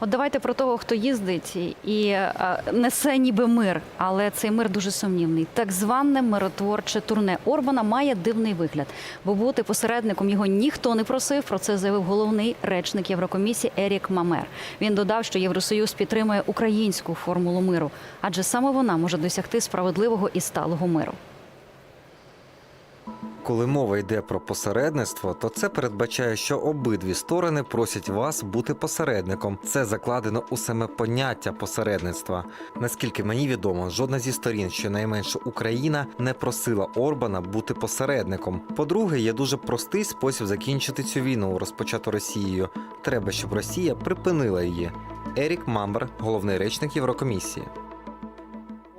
От давайте про того, хто їздить і- несе ніби мир, але цей мир дуже сумнівний. Так зване миротворче турне Орбана має дивний вигляд, бо бути посередником його ніхто не просив. Про це заявив головний речник Єврокомісії Ерік Мамер. Він додав, що Євросоюз підтримує українську формулу миру, адже саме вона може досягти справедливого і сталого миру. Коли мова йде про посередництво, то це передбачає, що обидві сторони просять вас бути посередником. Це закладено у саме поняття посередництва. Наскільки мені відомо, жодна зі сторін, щонайменше Україна, не просила Орбана бути посередником. По-друге, є дуже простий спосіб закінчити цю війну, розпочату Росією. Треба, щоб Росія припинила її. Ерік Мамбер, головний речник Єврокомісії.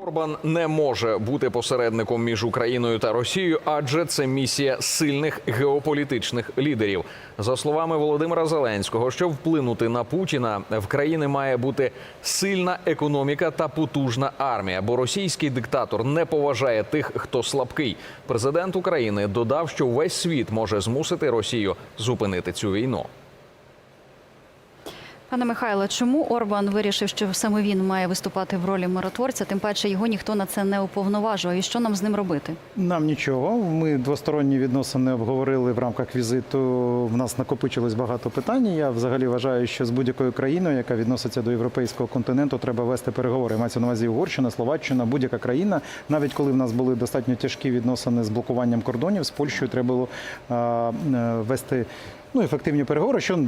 Орбан не може бути посередником між Україною та Росією, адже це місія сильних геополітичних лідерів. За словами Володимира Зеленського, щоб вплинути на Путіна, в країни має бути сильна економіка та потужна армія, бо російський диктатор не поважає тих, хто слабкий. Президент України додав, що весь світ може змусити Росію зупинити цю війну. Пане Михайло, чому Орбан вирішив, що саме він має виступати в ролі миротворця? Тим паче його ніхто на це не уповноважував. І що нам з ним робити? Нам нічого. Ми двосторонні відносини обговорили в рамках візиту. В нас накопичилось багато питань. Я взагалі вважаю, що з будь-якою країною, яка відноситься до європейського континенту, треба вести переговори. Мається на увазі Угорщина, Словаччина, будь-яка країна. Навіть коли в нас були достатньо тяжкі відносини з блокуванням кордонів, з Польщею треба було е, вести ну, ефективні переговори. Що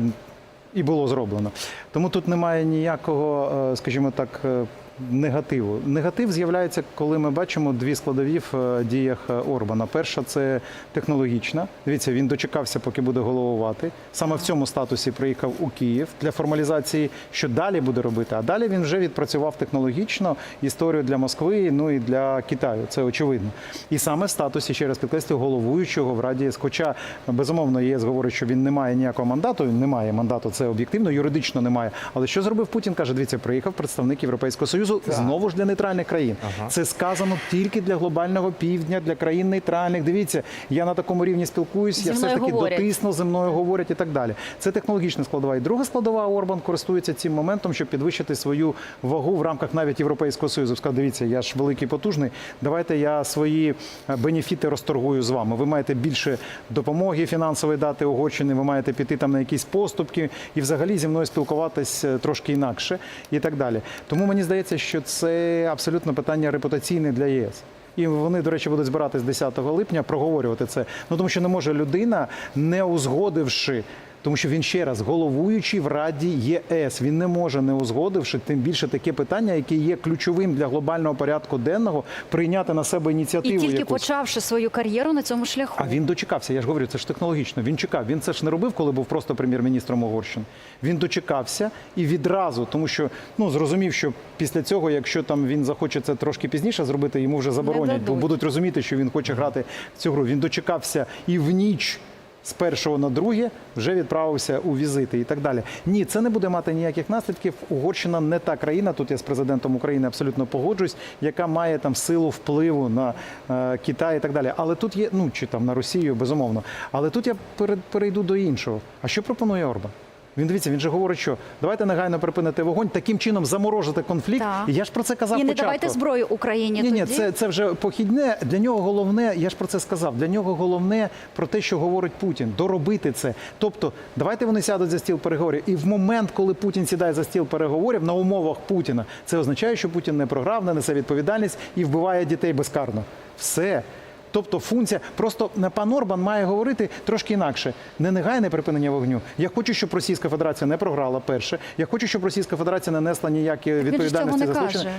і було зроблено. Тому тут немає ніякого, е, скажімо так, е, негативу. Негатив з'являється, коли ми бачимо дві складові в е, діях е, Орбана. Перша це технологічна. Дивіться, він дочекався, поки буде головувати. Саме в цьому статусі приїхав у Київ для формалізації, що далі буде робити. А далі він вже відпрацював технологічно історію для Москви, ну і для Китаю. Це очевидно. І саме в статусі, ще раз підкреслюю, головуючого в Раді. Хоча безумовно ЄС говорить, що він не має ніякого мандату. Він не має мандату, це об'єктивно, юридично немає. Але що зробив Путін? каже: дивіться, приїхав представник Європейського союзу знову ж для нейтральних країн. Це сказано тільки для глобального півдня, для країн нейтральних. Дивіться, я на такому рівні спілкуюсь, Зі я все ж таки говорять. дотисно зі мною говорять і так далі. Це технологічна складова. І друга складова Орбан користується цим моментом, щоб підвищити свою вагу в рамках навіть Європейського союзу. Сказав, дивіться, я ж великий потужний. Давайте я свої е, бенефіти розторгую з вами. Ви маєте більше допомоги фінансової дати Угорщини, ви маєте піти там на якісь поступки і взагалі зі мною спілкуватись е, трошки інакше і так далі. Тому мені здається, що це абсолютно питання репутаційне для ЄС. І вони, до речі, будуть збиратись 10 липня проговорювати це. Ну тому що не може людина, не узгодивши. Тому що він ще раз головуючий в Раді ЄС. Він не може, не узгодивши, тим більше таке питання, яке є ключовим для глобального порядку денного, прийняти на себе І ініціативу. тільки якусь. почавши свою кар'єру на цьому шляху. А він дочекався. Я ж говорю, це ж технологічно. Він чекав. Він це ж не робив, коли був просто прем'єр-міністром Угорщини. Він дочекався і відразу, тому що ну зрозумів, що після цього, якщо там він захоче це трошки пізніше зробити, йому вже заборонять, бо будуть розуміти, що він хоче грати в цю гру. Він дочекався і в ніч. З першого на друге вже відправився у візити і так далі. Ні, це не буде мати ніяких наслідків. Угорщина не та країна. Тут я з президентом України абсолютно погоджуюсь, яка має там силу впливу на е, Китай і так далі. Але тут є ну чи там на Росію, безумовно. Але тут я пере- перейду до іншого. А що пропонує Орбан? Він дивіться, він же говорить, що давайте негайно припинити вогонь, таким чином заморозити конфлікт. Так. І я ж про це казав. І не давайте зброю Україні. Ні, ні, це, це вже похідне. Для нього головне, я ж про це сказав. Для нього головне про те, що говорить Путін, доробити це. Тобто, давайте вони сядуть за стіл переговорів. І в момент, коли Путін сідає за стіл переговорів на умовах Путіна, це означає, що Путін не програв, не несе відповідальність і вбиває дітей безкарно. Все. Тобто функція, просто пан Орбан має говорити трошки інакше. Не негайне припинення вогню. Я хочу, щоб Російська Федерація не програла перше. Я хочу, щоб Російська Федерація не несла ніякі відповідальності за злочини.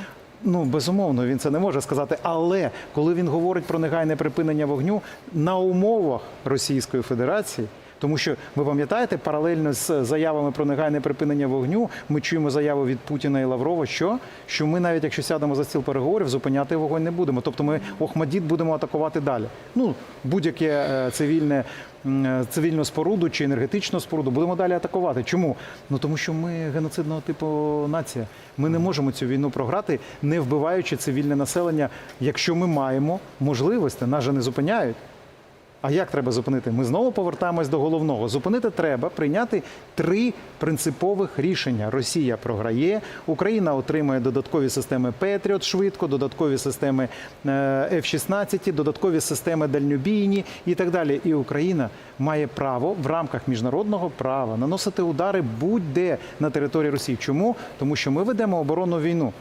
Ну безумовно, він це не може сказати. Але коли він говорить про негайне припинення вогню на умовах Російської Федерації. Тому що ви пам'ятаєте, паралельно з заявами про негайне припинення вогню, ми чуємо заяву від Путіна і Лаврова, що, що ми навіть якщо сядемо за стіл переговорів, зупиняти вогонь не будемо. Тобто ми Охмадіт будемо атакувати далі. Ну будь-яке е, цивільне е, цивільну споруду чи енергетичну споруду будемо далі атакувати. Чому? Ну тому що ми геноцидного типу нація. Ми не можемо цю війну програти, не вбиваючи цивільне населення. Якщо ми маємо можливості, нас же не зупиняють. А як треба зупинити? Ми знову повертаємось до головного. Зупинити треба прийняти три принципових рішення. Росія програє, Україна отримує додаткові системи Петріот швидко, додаткові системи е, F-16, додаткові системи дальнобійні і так далі. І Україна має право в рамках міжнародного права наносити удари будь-де на території Росії. Чому? Тому що ми ведемо оборонну війну.